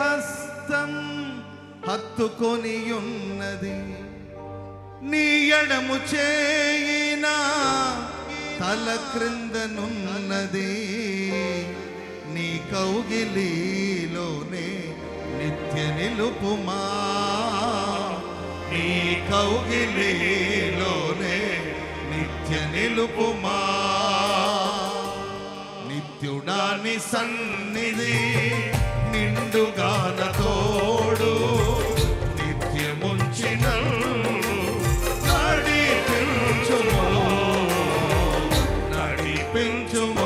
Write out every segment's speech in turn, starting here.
హస్తం హత్తుకొని ఉన్నది నీ ఎడము చేయినా తల క్రిందనున్నది. నీ కౌగిలిలోనే నిత్య నిలుపుమా. నీ కౌగిలిలోనే నిత్య నిలుపుమా. నిత్యుడాని సన్నిధి. నిండుగాన తోడు నిత్యముంచిన నడిపించుము నడిపించుము.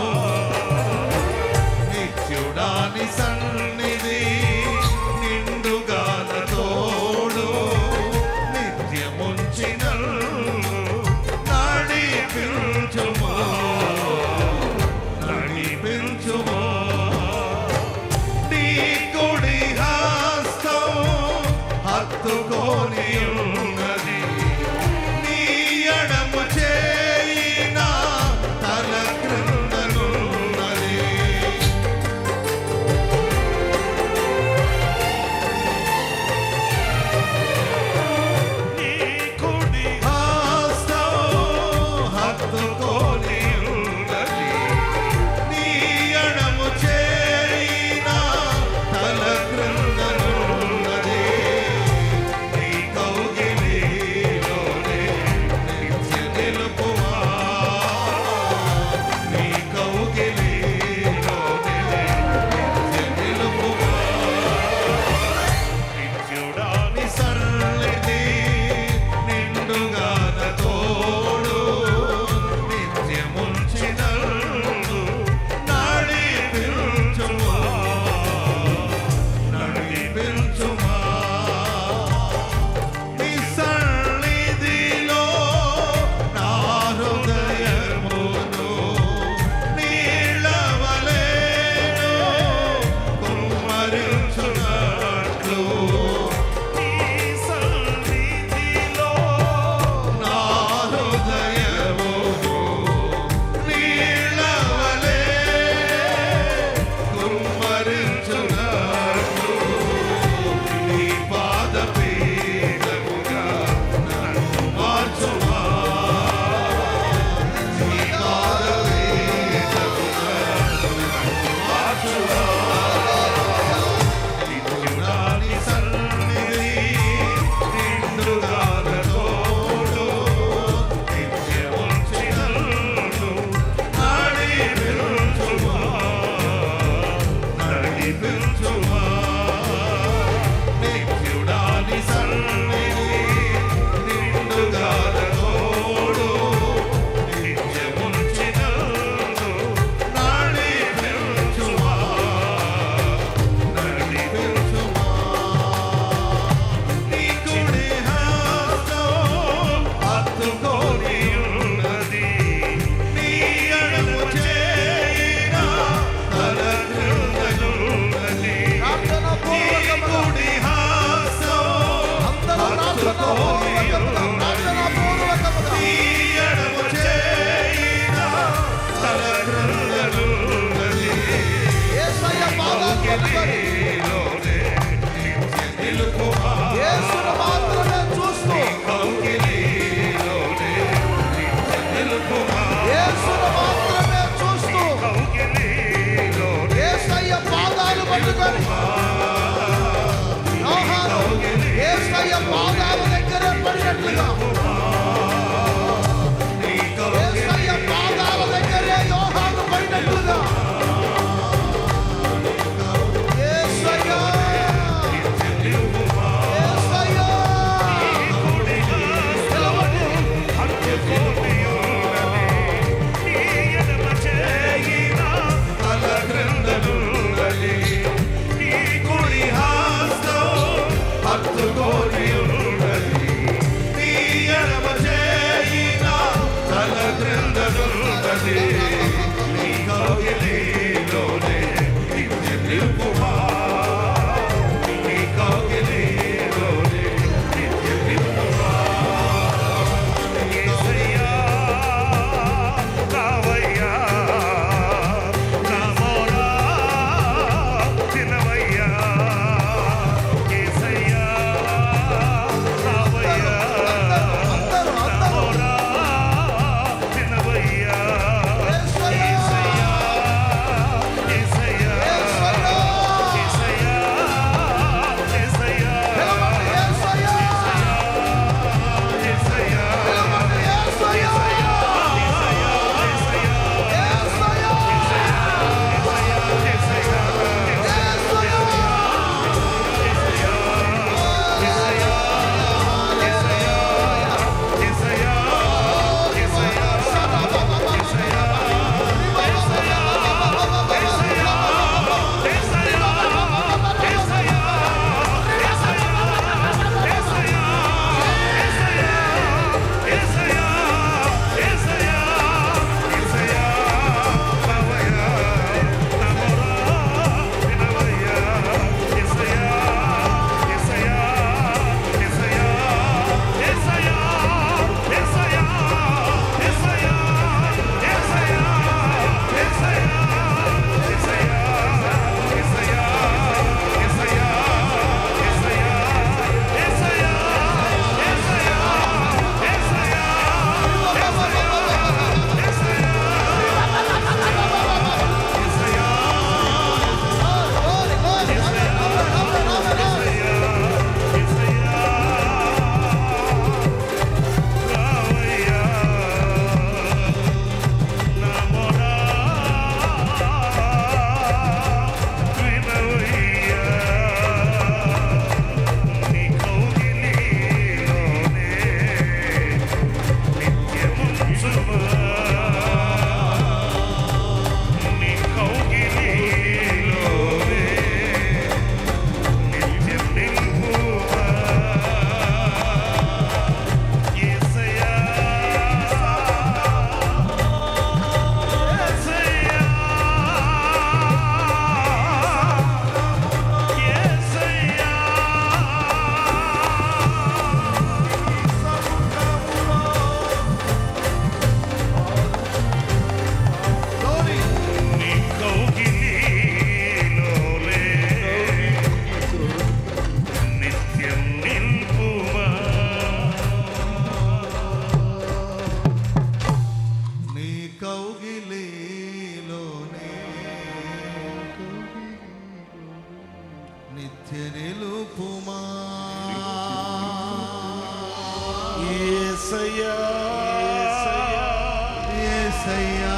యేసయ్యా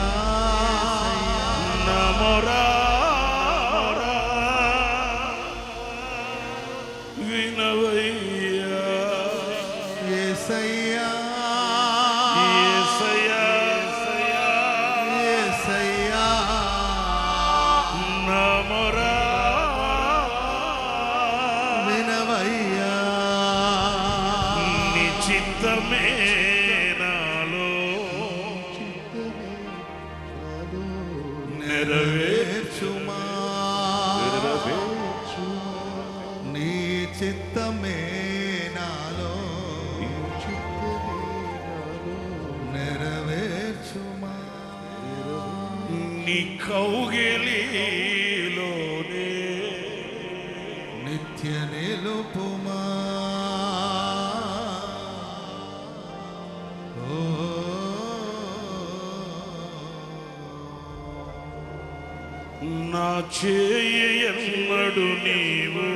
నా మొరా వినవయ్యా. యేసయ్యా యేసయ్యా యేసయ్యా నా మొరా వినవయ్యా. నీ నీ కౌగిలిలోనే. నిత్య నిలుపుమా. నా చేయి ఎన్నడు నీవు.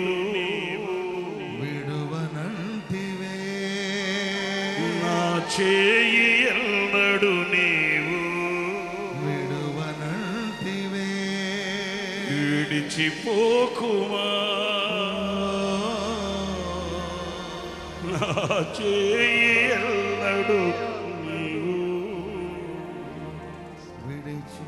విడువనంటివే. నా చేయి విడిచిపోకుమా నా చేయి ఎన్నడు నీవు విడిచి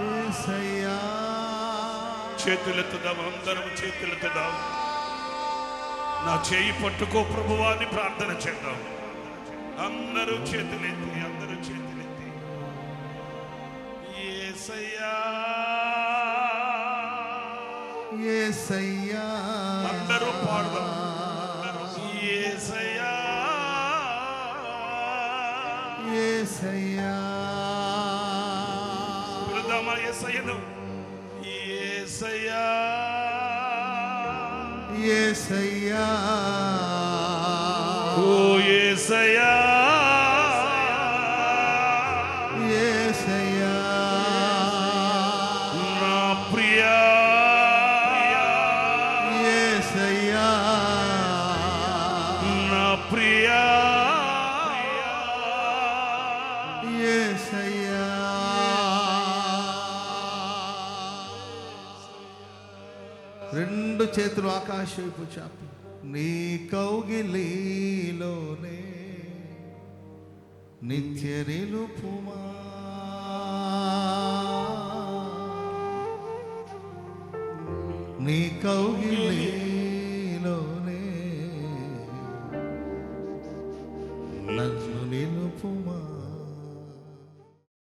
యేసయ్యా చేతులెత్తుదాం అందరం చేతులెత్తుదాం. నా చేయి పట్టుకో ప్రభువాన్ని ప్రార్థన చేద్దాం. అందరూ చేతులెత్తి అందరూ చేతులెత్తి. యేసయ్యా యేసయ్యా అందరూ పాడదాం. అందరూ యేసయ్యా యేసయ్యా పిలుదామా యేసయ్యను యేసయ్యా యేసయ్యా చేతులు ఆకాశ వైపు చాపి. నీ కౌగిలిలోనే నిత్య నిలుపుమా. నీ కౌగిలి